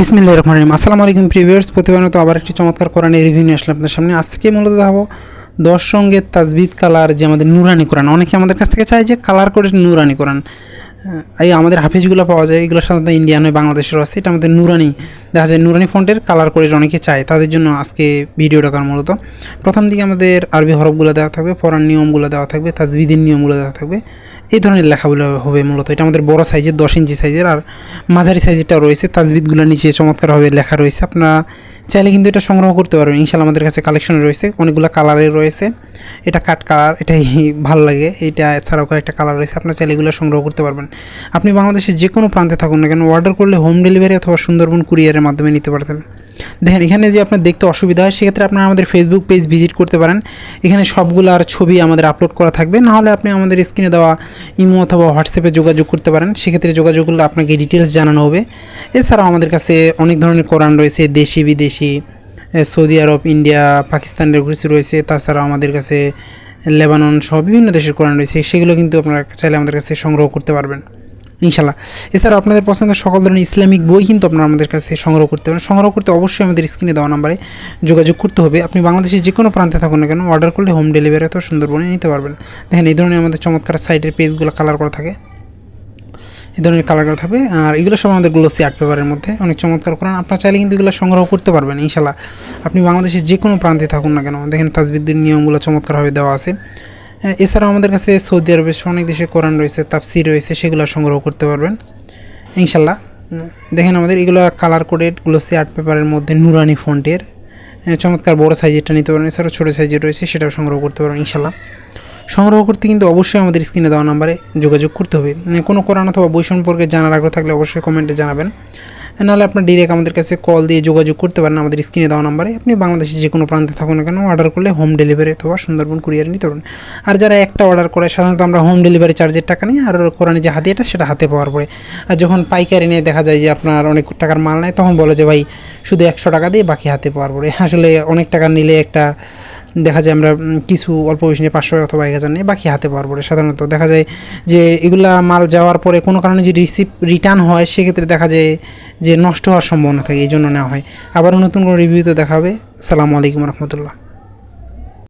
বিসমিল্লাহ রহমান রহিম। আসসালামু আলাইকুম প্রিভিয়ার্স প্রতিবার মতো আবার একটি চমৎকার কোরআনের রিভিউ নিয়ে আসলাম আপনাদের সামনে। আজকে মূলত দেখাবো দশ সঙ্গে তাজবিদ, কালার, যে আমাদের নুরানি কোরআন। অনেকে আমাদের কাছ থেকে চায় যে কালার করে নুরানি কোরআন। এই আমাদের হাফিজগুলো পাওয়া যায়, এগুলো সাধারণত ইন্ডিয়ান হয় বাংলাদেশেরও আছে। এটা আমাদের নুরানি। দেখা যায় নুরানি ফন্টের কালার করে অনেকে চায়, তাদের জন্য আজকে ভিডিওটা করা মূলত। প্রথম দিকে আমাদের আরবি হরফগুলো দেওয়া থাকবে, পড়ার নিয়মগুলো দেওয়া থাকবে, তাজবিদের নিয়মগুলো দেওয়া থাকবে। এই ধরনের লেখাগুলো হবে মূলত। এটা আমাদের বড় সাইজের, দশ ইঞ্চি সাইজের, আর মাঝারি সাইজেরটা রয়েছে। তাজবিদগুলো নিচে চমৎকারভাবে লেখা রয়েছে। আপনারা চাইলে কিন্তু এটা সংগ্রহ করতে পারবেন। ইনশাল্লাহ আমাদের কাছে কালেকশন রয়েছে, অনেকগুলো কালারের রয়েছে। এটা কাট কালার এটাই ভালো লাগে। এটা এছাড়াও কয়েকটা কালার রয়েছে, আপনার চাইলে এগুলো সংগ্রহ করতে পারবেন। আপনি বাংলাদেশের যে কোনো প্রান্তে থাকুন না কেন অর্ডার করলে হোম ডেলিভারি অথবা সুন্দরবন কুরিয়ারের মাধ্যমে নিতে পারতেন। দেখেন, এখানে যে আপনার দেখতে অসুবিধা হয়, সেক্ষেত্রে আপনারা আমাদের ফেসবুক পেজ ভিজিট করতে পারেন। এখানে সবগুলোর ছবি আমাদের আপলোড করা থাকবে। নাহলে আপনি আমাদের স্ক্রিনে দেওয়া ইমো অথবা হোয়াটসঅ্যাপে যোগাযোগ করতে পারেন। সেক্ষেত্রে যোগাযোগ করলে আপনাকে ডিটেলস জানানো হবে। এছাড়াও আমাদের কাছে অনেক ধরনের কোরআন রয়েছে, দেশি, বিদেশি সৌদি আরব, ইন্ডিয়া পাকিস্তানের কিছু রয়েছে। তাছাড়াও আমাদের কাছে লেবানন সহ বিভিন্ন দেশের কোরআন রয়েছে। সেগুলো কিন্তু আপনারা চাইলে আমাদের কাছে সংগ্রহ করতে পারবেন। ইনশাল্লাহ এছাড়াও আপনাদের পছন্দের সকল ধরনের ইসলামিক বই কিন্তু আপনারা আমাদের কাছে সংগ্রহ করতে পারেন। সংগ্রহ করতে অবশ্যই আমাদের স্ক্রিনে দেওয়া নাম্বারে যোগাযোগ করতে হবে। আপনি বাংলাদেশের যে কোনো প্রান্তে থাকুন না কেন অর্ডার করলে হোম ডেলিভারি অথবা সুন্দরবনে নিতে পারবেন। দেখেন, এই ধরনের আমাদের চমৎকার সাইটের পেজগুলো কালার করা থাকে। এই ধরনের কালার করা থাকবে। আর এগুলো সব আমাদের গ্লোসি আর্ট পেপারের মধ্যে। অনেক চমৎকার করেন আপনার চাইলে কিন্তু এগুলো সংগ্রহ করতে পারবেন ইনশাল্লাহ আপনি বাংলাদেশের যে কোনো প্রান্তে থাকুন না কেন। দেখেন, তাজবিদ্দির নিয়মগুলো চমৎকারভাবে দেওয়া আছে। এছাড়াও আমাদের কাছে সৌদি আরবের অনেক দেশে কোরআন রয়েছে তাপসি রয়েছে সেগুলো সংগ্রহ করতে পারবেন। ইনশাল্লাহ দেখেন আমাদের এগুলো কালার কোডেড গ্লোসি আর্ট পেপারের মধ্যে নুরানি ফন্টের হ্যাঁ, চমৎকার বড় সাইজেরটা নিতে পারেন এছাড়াও ছোটো সাইজের রয়েছে সেটাও সংগ্রহ করতে পারবেন ইনশাল্লাহ সংগ্রহ করতে কিন্তু অবশ্যই আমাদের স্ক্রিনে দেওয়া নাম্বারে যোগাযোগ করতে হবে। কোনো কোরআন অথবা বই সম্পর্কে জানার আগ্রহ থাকলে অবশ্যই কমেন্টে জানাবেন। নাহলে আপনার ডিরেক্ট আমাদের কাছে কল দিয়ে যোগাযোগ করতে পারেন আমাদের স্ক্রিনে দেওয়া নাম্বারে। আপনি বাংলাদেশের যে কোনো প্রান্তে থাকুন না কেন অর্ডার করলে হোম ডেলিভারি অথবা সুন্দরবন কুরিয়ার নিতে পারেন। আর যারা একটা অর্ডার করে, সাধারণত আমরা হোম ডেলিভারি চার্জের টাকা নিই আর কোরআনে যে হাতিয়াটা সেটা হাতে পাওয়ার পরে। আর যখন পাইকারি নিয়ে দেখা যায় যে আপনার অনেক টাকার মাল নেয়, তখন বলে যে, ভাই, শুধু একশো টাকা দিয়ে বাকি হাতে পাওয়ার পরে। আসলে অনেক টাকা নিলে একটা দেখা যায় আমরা কিছু অল্প বেশি নিয়ে পাঁচশো অথবা এক হাজার নিয়ে বাকি হাতে পাওয়ার পরে সাধারণত দেখা যায় যে এগুলা মাল যাওয়ার পরে কোনো কারণে যদি রিসিপ রিটার্ন হয়, সেক্ষেত্রে দেখা যায় যে নষ্ট হওয়ার সম্ভাবনা থাকে, এই জন্য নেওয়া হয়। আবার নতুন কোনো রিভিউতে দেখাবে। সালামু আলাইকুম রহমতুল্লাহ।